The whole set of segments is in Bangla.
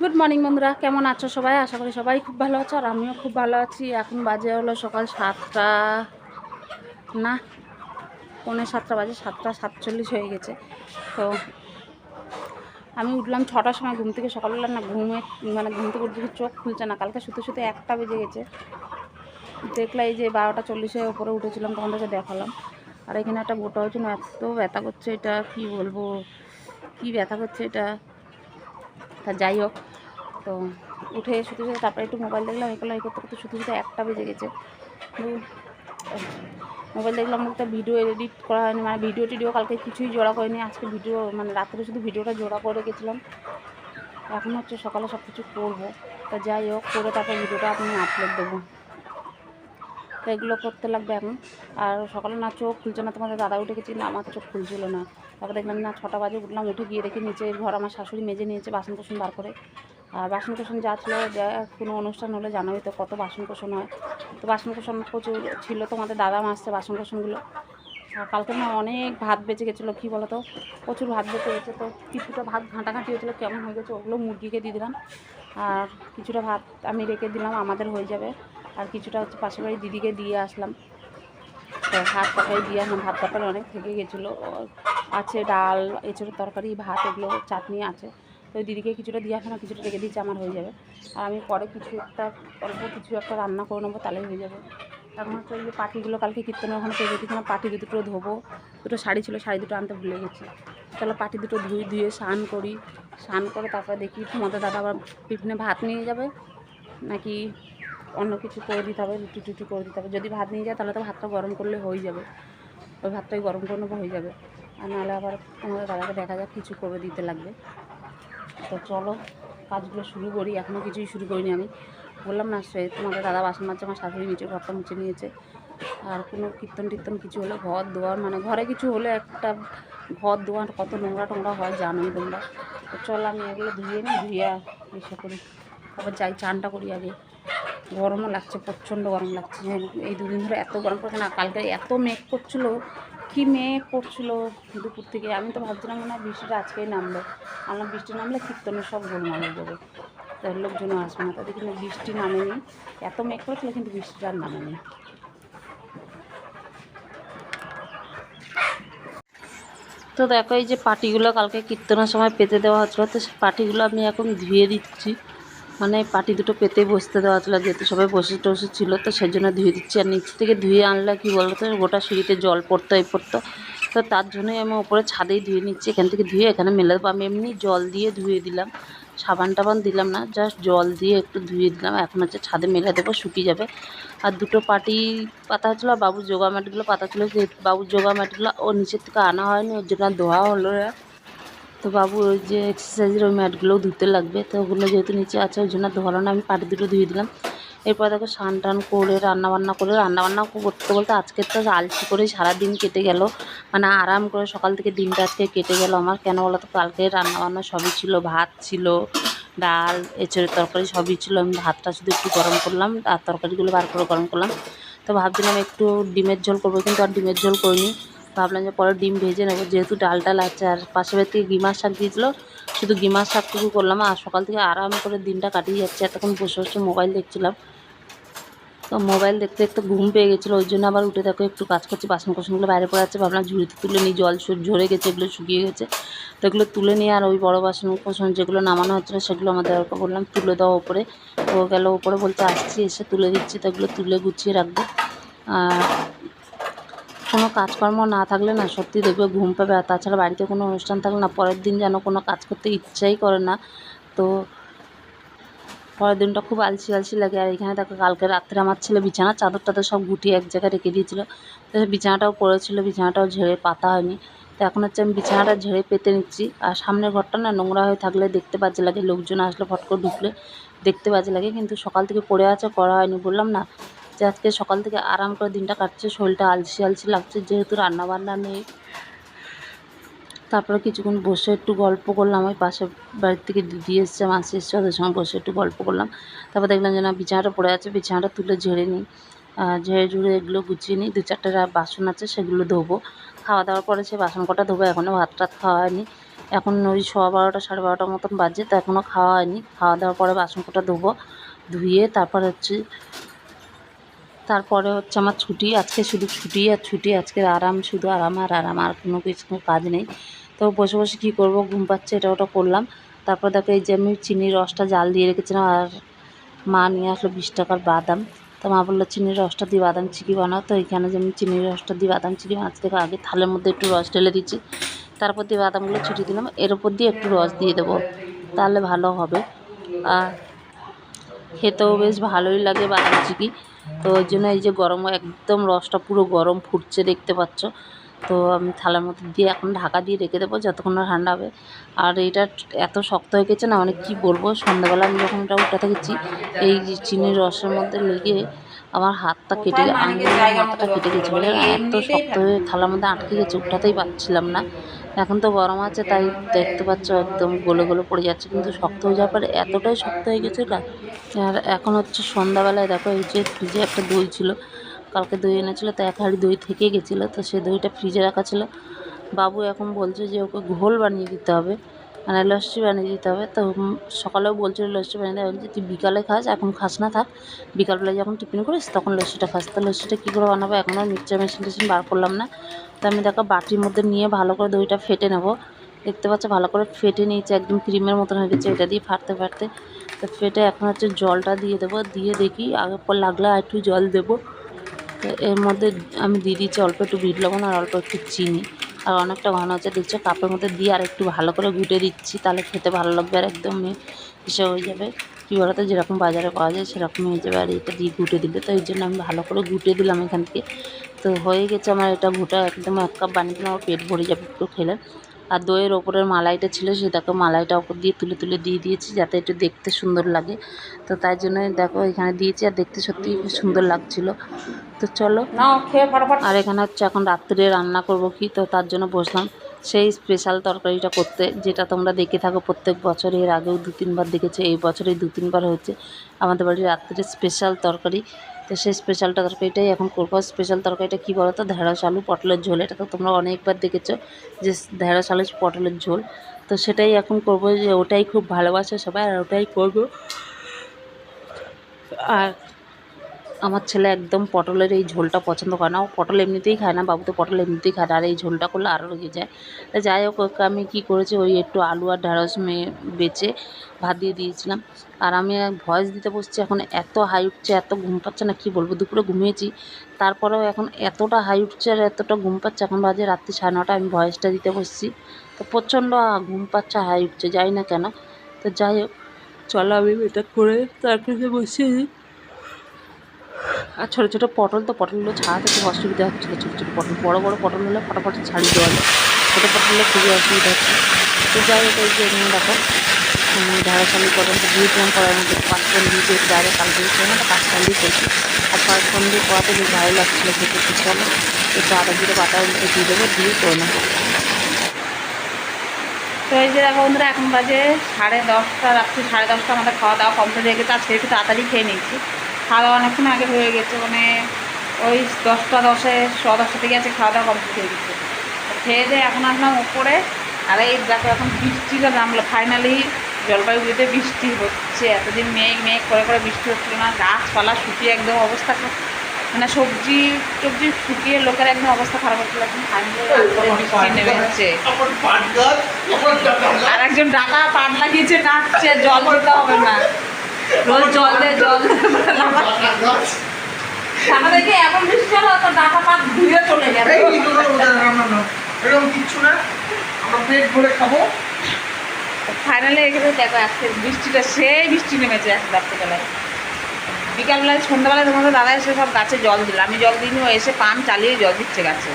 গুড মর্নিং বন্ধুরা। কেমন আছো সবাই? আশা করি সবাই খুব ভালো আছো আর আমিও খুব ভালো আছি। এখন বাজে হলো সকাল সাতটা। না, পৌনে সাতটা বাজে, সাতটা সাতচল্লিশ হয়ে গেছে। তো আমি উঠলাম ছটার সময় ঘুম থেকে। সকালবেলা না ঘুমে মানে ঘুম থেকে উঠতে চোখ খুলছে না। কালকে শুতে শুতে একটা বেজে গেছে। দেখলা এই যে বারোটা চল্লিশের ওপরে উঠেছিলাম, তখন তোমাদেরকে দেখালাম। আর এখানে একটা গোটা হয়েছে না, এত ব্যথা করছে এটা, কি বলব? কি ব্যথা করছে এটা? তা যাই হোক। তো উঠে শুতে শুতে তারপরে একটু মোবাইল দেখলাম, এগুলো এই করতে করতে শুধু শুতে একটা বেজে গেছে। মোবাইল দেখলাম, একটা ভিডিও এডিট করা হয়নি মানে ভিডিও টিডিও কালকে কিছুই জোড়া করিনি। আজকে ভিডিও মানে রাত্রে শুধু ভিডিওটা জোড়া করে গেছিলাম। এখন হচ্ছে সকালে সব কিছু করব। তা যাই হোক, করে তারপর ভিডিওটা আপনি আপলোড দেবো। তো এগুলো করতে লাগবে এখন। আর সকালে না চোখ খুলছে না, তোমাদের দাদা উঠে গেছি না আমার চোখ খুলছিল না। তারপর দেখলাম না, ছটা বাজে উঠলাম, উঠে গিয়ে দেখি নিচে ঘর আমার শাশুড়ি মেজে নিয়েছে বাসন কোসন বার করে। আর বাসন কোসন যা ছিল কোনো অনুষ্ঠান হলে জানোই তো কত বাসন কোসন হয়। তো বাসন কোসন প্রচুর ছিল, তোমাদের দাদা মাসছে বাসন কোসনগুলো কালকে না অনেক ভাত বেঁচে গেছিল, কী বলো তো প্রচুর ভাত বেঁচে গেছে, তো কিছুটা ভাত ঘাঁটাঘাঁটি হয়েছিলো, কেমন হয়ে গেছে ওগুলো মুরগিকে দিয়ে দিলাম। আর কিছুটা ভাত আমি রেখে দিলাম, আমাদের হয়ে যাবে। আর কিছুটা হচ্ছে পাশের বাড়ি দিদিকে দিয়ে আসলাম। হাত তরকারি দিয়ে আসলাম, ভাত তরকারি অনেক থেকে গেছিল। আছে ডাল এছাড়া তরকারি, ভাত, এগুলো চাটনি আছে। তো দিদিকে কিছুটা দিয়ে আসলাম, কিছুটা রেখে দিয়েছি, আমার হয়ে যাবে। আর আমি পরে কিছু একটা অল্প কিছু একটা রান্না করে নেব তাহলেই হয়ে যাবে। এখন হচ্ছে ওই যে পাটিগুলো কালকে কীর্তনে ওখানে পেয়ে গেছিলাম পাটি দুটো ধোবো। দুটো শাড়ি ছিল, শাড়ি দুটো আনতে ভুলে গেছি। তাহলে পাটি দুটো ধুই, ধুয়ে স্নান করি। স্নান করে তারপরে দেখি তোমাদের দাদা আবার টিফিনে ভাত নিয়ে যাবে, নাকি অন্য কিছু করে দিতে হবে, রুটি টুটি করে দিতে হবে। যদি ভাত নিয়ে যায় তাহলে তো ভাতটা গরম করলে হয়ে যাবে। ওই ভাতটাই গরম করে নেব হয়ে যাবে। আর নাহলে আবার তোমাদের দাদাকে দেখা যাক কিছু করে দিতে লাগবে। তো চলো, কাজগুলো শুরু করি। এখনও কিছুই শুরু করিনি আমি। বললাম না, সে তোমাদের দাদা বাসন মাঝে আমার শাশুড়ি নিচে ঘরটা মুছে নিয়েছে। আর কোনো কীর্তন টীর্তন কিছু হলে ঘর দোয়ার মানে ঘরে কিছু হলে একটা ঘর দোয়ার কত নোংরা টোংরা হয় জানোই তোমরা। তো চল আমি এগুলো ধুয়ে নিই, ধুয়ে এসে করি। তারপর যাই, চানটা করি আগে। গরমও লাগছে, প্রচণ্ড গরম লাগছে। এই দুদিন ধরে এত গরম পড়ছে না, কালকে এত মেঘ করছিল। কি মেঘ করছিল দুপুর থেকে? আমি তো ভাবছিলাম হয় বৃষ্টিটা আজকেই নামলো। আমার বৃষ্টি নামলে কীর্তনের সব গোলমাল হয়ে যাবে। তার লোকজনও আসবে না। তাদের কিন্তু বৃষ্টি নামেনি। এত মেঘ করেছিল কিন্তু বৃষ্টিটা আর নামেনি। তো দেখো, এই যে পাটিগুলো কালকে কীর্তনের সময় পেতে দেওয়া হচ্ছিল, তো সেই পাটিগুলো আমি এখন ধুয়ে দিচ্ছি। মানে পাটি দুটো পেতে বসতে দেওয়া ছিল যেহেতু সবাই বসে টসে ছিল, তো সেই জন্য ধুয়ে দিচ্ছি। আর নিচ থেকে ধুয়ে আনলে কি বলতো, গোটা সিঁড়িতে জল পড়তো, এই পড়তো। তো তার জন্যই আমি ওপরে ছাদেই ধুয়ে নিচ্ছি, এখান থেকে ধুয়ে এখানে মেলে দেবো। আমি এমনি জল দিয়ে ধুয়ে দিলাম, সাবান টাবান দিলাম না জাস্ট জল দিয়ে একটু ধুয়ে দিলাম। এখন হচ্ছে ছাদে মেলে দেবো, শুকিয়ে যাবে। আর দুটো পাটি পাতা আর বাবুর যোগা ম্যাটগুলো পাতা ছিল বাবুর যোগা ম্যাটগুলো ও নিচের থেকে আনা হয়নি, ওর জন্য ধোয়া হলো তো বাবু, ওই যে এক্সারসাইজের ওই ম্যাটগুলোও ধুতে লাগবে, তো ওগুলো যেহেতু নিচে আছে, ওই জন্য ধোয়ালো না, আমি পাটি দুটো ধুয়ে দিলাম। এরপর দেখো স্নান টান করে, রান্নাবান্না করে, রান্নাবান্না করতে বলতে আজকে তো আলসি করে সারাদিন কেটে গেল। মানে আরাম করে সকাল থেকে দিনটা আজকে কেটে গেল আমার। কেন বলো তো, কালকে রান্নাবান্না সবই ছিল, ভাত ছিল, ডাল এছাড়া তরকারি সবই ছিল, আমি ভাতটা শুধু একটু গরম করলাম, আর তরকারিগুলো বার করে গরম করলাম। তো ভাবছিলাম একটু ডিমের ঝোল করব, কিন্তু আর ডিমের ঝোল করিনি। ভাবলাম যে পরে ডিম ভেজে নেব। যেহেতু ডাল ডাল আছে, আর পাশের বাড়ি থেকে গিমার শাক দিয়েছিলো, শুধু গিমার শাকটুকু করলাম, আর সকাল থেকে আরাম করে দিনটা কাটিয়ে যাচ্ছে। এতক্ষণ বসে বসে মোবাইল দেখছিলাম। তো মোবাইল দেখতে দেখতে ঘুম পেয়ে গেছিল, ওই জন্য আবার উঠে দেখো একটু কাজ করছি, বাসন কোসনগুলো বাইরে পড়ে আছে, ভাবলাম ঝুড়িতে তুলে নিই, জল ঝরে গেছে এগুলো শুকিয়ে গেছে। তো এগুলো তুলে নিয়ে আর ওই বড়ো বাসন কোসন যেগুলো নামানো হচ্ছিল, সেগুলো আমাদের ওকে বললাম তুলে দাও ওপরে। ও গেল ওপরে বলতে আসছি, এসে তুলে দিচ্ছি, তো এগুলো তুলে গুছিয়ে রাখব। আর কোনো কাজকর্ম না থাকলে না, সত্যি দেখবে ঘুম পাবে। আর তাছাড়া বাড়িতে কোনো অনুষ্ঠান থাকলে না, পরের দিন যেন কোনো কাজ করতে ইচ্ছাই করে না। তো পরের দিনটা খুব আলসি আলসি লাগে। আর এখানে দেখো, কালকে রাত্রে আমার ছেলে বিছানা, চাদর টাদর সব গুটিয়ে এক জায়গায় রেখে দিয়েছিলো। তো বিছানাটাও পড়েছিল, বিছানাটাও ঝেড়ে পাতা হয়নি। তো এখন হচ্ছে আমি বিছানাটা ঝেড়ে পেতে নিচ্ছি। আর সামনের ঘরটা না, নোংরা হয়ে থাকলে দেখতে বাজে লাগে। লোকজন আসলে ফট করে ঢুকলে দেখতে বাজে লাগে। কিন্তু সকাল থেকে পড়ে আছে, করা হয়নি। বললাম না যে আজকে সকাল থেকে আরাম করে দিনটা কাটছে, শরীরটা আলসি আলসি লাগছে, যেহেতু রান্নাবান্না নেই। তারপরে কিছুক্ষণ বসে একটু গল্প করলাম, ওই পাশের বাড়ির থেকে দিদি এসছে, মাসি এসছে, ওদের সঙ্গে বসে একটু গল্প করলাম। তারপর দেখলাম যে না, বিছানাটা পড়ে আছে, বিছানাটা তুলে ঝেড়ে নিই। ঝেড়ে ঝুড়ে এগুলো গুছিয়ে নিই, দু চারটে বাসন আছে সেগুলো ধোবো। খাওয়া দাওয়ার পরে সে বাসন কটা ধোবো এখনও ভাত টাত খাওয়া হয়নি। এখন ওই সোয়া বারোটা, সাড়ে বারোটার মতন বাজে, তো এখনও খাওয়া হয়নি। খাওয়া দাওয়ার পরে বাসন কটা ধোবো, ধুয়ে তারপর হচ্ছে তারপরে হচ্ছে আমার ছুটি, আজকে শুধু ছুটি আর ছুটি, আজকে আরাম শুধু আরাম আর আরাম, আর কোনো কিছু কাজ নেই। তো বসে বসে কী করব, ঘুম পাচ্ছে এটা ওটা করলাম। তারপর দেখো এই যে আমি চিনির রসটা জাল দিয়ে রেখেছিলাম আর মা নিয়ে আসলো বিশ টাকার বাদাম। তো মা বলল, চিনির রসটা দিয়ে বাদাম চিকি বানাও। তো এখানে যে আমি চিনির রসটা দিয়ে বাদাম চিকি বানাচ্ছি, দেখো আগে থালের মধ্যে একটু রস ঢেলে দিচ্ছি। তারপর দিয়ে বাদামগুলো ছুটি দিলাম, এর উপর দিয়ে একটু রস দিয়ে দেবো, তাহলে ভালো হবে। আর খেতেও বেশ ভালোই লাগে বাদাম চিকি তো ওই জন্য এই যে গরম একদম রসটা পুরো গরম ফুটছে দেখতে পাচ্ছ। তো আমি থালার মধ্যে দিয়ে এখন ঢাকা দিয়ে রেখে দেবো যতক্ষণ না ঠান্ডা হবে। আর এটা এত শক্ত হয়ে গেছে না মানে কি বলব, সন্ধ্যাবেলা আমি যখন এটা উঠে থেকেছি এই চিনির রসের মধ্যে লেগে আমার হাতটা কেটে মাথাটা কেটে গেছে বলে এত শক্ত হয়ে থালার মধ্যে আটকে গেছে, উঠাতেই পারছিলাম না। এখন তো গরম আছে, তাই দেখতে পাচ্ছ একদম গলে গলে পড়ে যাচ্ছে, কিন্তু শক্ত হয়ে যাওয়ার পরে এতটাই শক্ত হয়ে গেছে এটা আর এখন হচ্ছে সন্ধ্যাবেলায় দেখো এই যে ফ্রিজে একটা দই ছিল, কালকে দই এনেছিলো, তো এক হাঁড়ি দই থেকে গেছিল, তো সে দইটা ফ্রিজে রাখা ছিল। বাবু এখন বলছে যে ওকে ঘোল বানিয়ে দিতে হবে মানে লস্যি বানিয়ে দিতে হবে। তো সকালেও বলছিল লস্যি বানিয়ে দেওয়া বলছে, তুই বিকালে খাস, এখন খাস না, থাক। বিকালবেলা যখন টিফিন করিস, তখন লস্যিটা খাস। তো লস্যিটা কী করে বানাবো? এখনও মিক্সচার মেশিন টেশিন বার করলাম না। তো আমি দেখো বাটির মধ্যে নিয়ে ভালো করে দইটা ফেটে নেব। দেখতে পাচ্ছ, ভালো করে ফেটে নিয়েছে, একদম ক্রিমের মতন হয়ে গেছে। এটা দিয়ে ফাটতে ফাটতে তো ফেটে এখন হচ্ছে জলটা দিয়ে দেবো। দিয়ে দেখি আগের পর লাগলে একটু জল দেবো। এর মধ্যে আমি দিয়ে দিচ্ছি অল্প একটু বিট লবণ আর অল্প একটু চিনি। আর অনেকটা ঘন হচ্ছে দেখছ, কাপের মধ্যে দিয়ে আর একটু ভালো করে ঘুটে দিচ্ছি, তাহলে খেতে ভালো লাগবে আর একদম এসে হয়ে যাবে। কী বলতো যেরকম বাজারে পাওয়া যায় সেরকম হয়ে যাবে আর এটা দিয়ে ঘুটে দিলে। তো এই জন্য আমি ভালো করে ঘুটে দিলাম এখান থেকে। তো হয়ে গেছে আমার এটা ঘুটা, একদম এক কাপ বানিয়ে দিলাম, আমার পেট ভরে যাবে একটু খেলে। আর দইয়ের ওপরের মালাইটা ছিল সেটাকে মালাইটা ওপর দিয়ে তুলে তুলে দিয়ে দিয়েছি যাতে একটু দেখতে সুন্দর লাগে। তো তাই জন্য দেখো এখানে দিয়েছি আর দেখতে সত্যিই খুব সুন্দর লাগছিল। তো চলো আর এখানে হচ্ছে এখন রাত্রে রান্না করব কি? তো তার জন্য বসলাম। সেই স্পেশাল তরকারিটা করতে যেটা তোমরা দেখে থাকো প্রত্যেক বছর এর আগেও দু তিনবার দেখেছ এই বছরে দু তিনবার হয়েছে। আমাদের বাড়ির রাত্রে স্পেশাল তরকারি। তো সেই স্পেশাল তরকারিটাই এখন করব। স্পেশাল তরকারিটা কী বলো তো ঢেঁড়স, আলু, পটলের ঝোল। এটা তো তোমরা অনেকবার দেখেছ যে ঢেঁড়স, আলু, পটলের ঝোল। তো সেটাই এখন করব যে ওটাই খুব ভালোবাসে সবাই, আর ওটাই করব। আর আমার ছেলে একদম পটলের এই ঝোলটা পছন্দ করে না। ও পটল এমনিতেই খায় না, বাবু তো পটল এমনিতেই খায় না। আর এই ঝোলটা করলে আরও লেগে যায়। তা যাই হোক, ওকে আমি কী করেছি, ওই একটু আলু আর ঢেঁড়স মেয়ে বেচে ভাত দিয়ে দিয়েছিলাম। আর আমি ভয়েস দিতে বসছি, এখন এত হাই উঠছে, এত ঘুম পাচ্ছে না, কি বলব? দুপুরে ঘুমিয়েছি। তারপরেও এখন এতটা হাই উঠছে আর এতটা ঘুম পাচ্ছে, এখন বাজে রাত্রি সাড়ে নটা, আমি ভয়েসটা দিতে বসছি। তো প্রচণ্ড ঘুম পাচ্ছে, হাই উঠছে, যাই না কেন। তো যাই হোক, চলো আমি এটা করে তারপরে বসিয়ে আর ছোটো ছোটো পটল তো পটলগুলো ছাড়াতে খুব অসুবিধা হচ্ছিল, ছোটো ছোটো পটল। বড়ো বড়ো পটল হলে ফটাফট ছাড়িয়ে দেওয়া যায়। ছোটো পটল হলে খুবই অসুবিধা হচ্ছে। তো যাই হোক, এই যে দেখো ঢেঁড়স আলু পটল দিয়েছিলাম করার মধ্যে পাঁচফোড়ন দিয়েছি, বাইরে কাল দিয়েছিলাম একটা পাঁচফোড়ন দিয়ে করছি আর পাঁচফোড়ন দিয়ে করাতে বেশ ভালো লাগছিল খেতে একটু চলো, একটু আদা জিরে বাটা দিয়ে দেবো, দিয়ে করে নেব তো এই যে দেখো বন্ধুরা, এখন বাজে সাড়ে দশটা, রাত্রি সাড়ে দশটা, আমাদের খাওয়া দাওয়া কমপ্লিট হয়ে গেছে, আজকে একটু তাড়াতাড়ি খেয়ে নিয়েছি। খাওয়া দাওয়া অনেকক্ষণ আগে হয়ে গেছে মানে ওই দশটা দশে ছ দশটা থেকে আছে খাওয়া দাওয়া কমপ্লিট হয়ে গেছে। খেয়ে দিয়ে এখন আসলাম উপরে আর এই দেখো এখন বৃষ্টিটা নামলো। ফাইনালি জলপাইগুড়িতে বৃষ্টি হচ্ছে এতদিন মেঘ মেঘ করে করে বৃষ্টি হচ্ছিল না গাছপালা শুকিয়ে একদম অবস্থা মানে সবজি টবজি শুকিয়ে লোকের একদম অবস্থা খারাপ হচ্ছিল এখন বৃষ্টি নেমে হচ্ছে আর একজন ডাকা পাট লাগিয়েছে নাচছে জল দিতে হবে না। রোজ জল জল। দেখে এমন বৃষ্টি হলো তো পাট ধুয়ে চলে গেল এরকম কিচ্ছু না। আমরা পেট ভরে খাব। ফাইনালি এখানে দেখো আজকে বৃষ্টিটা সেই বৃষ্টি নেমেছে এক রাত্রিবেলায়। বিকালবেলায় সন্ধ্যাবেলায় তোমাদের দাদা এসে সব গাছে জল দিল। আমি জল দিইনি ও এসে পাম্প চালিয়ে জল দিচ্ছে গাছে।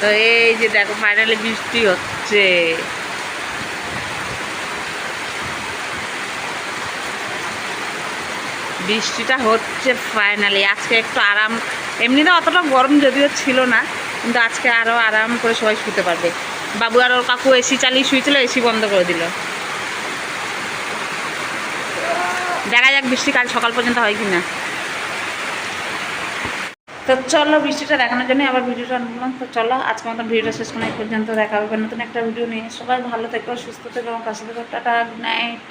তো এই যে দেখো ফাইনালি বৃষ্টি হচ্ছে। বৃষ্টিটা হচ্ছে ফাইনালি আজকে একটু আরাম, এমনিতে অতটা গরম যদিও ছিল না, কিন্তু আজকে আরও আরাম করে সবাই শুতে পারবে। বাবু আর ওর কাকু এসি চালিয়ে শুয়েছিল এসি বন্ধ করে দিল। দেখা যাক বৃষ্টি কাল সকাল পর্যন্ত হয় কি না তো চলো বৃষ্টিটা দেখানোর জন্য আবার ভিডিওটা আনলাম। তো চলো আজকে মতন ভিডিওটা শেষ করে পর্যন্ত দেখা হবে। নতুন একটা ভিডিও নিয়ে। সবাই ভালো থেকো, সুস্থ থেকো, আমার কাছে থেকো। Tata good night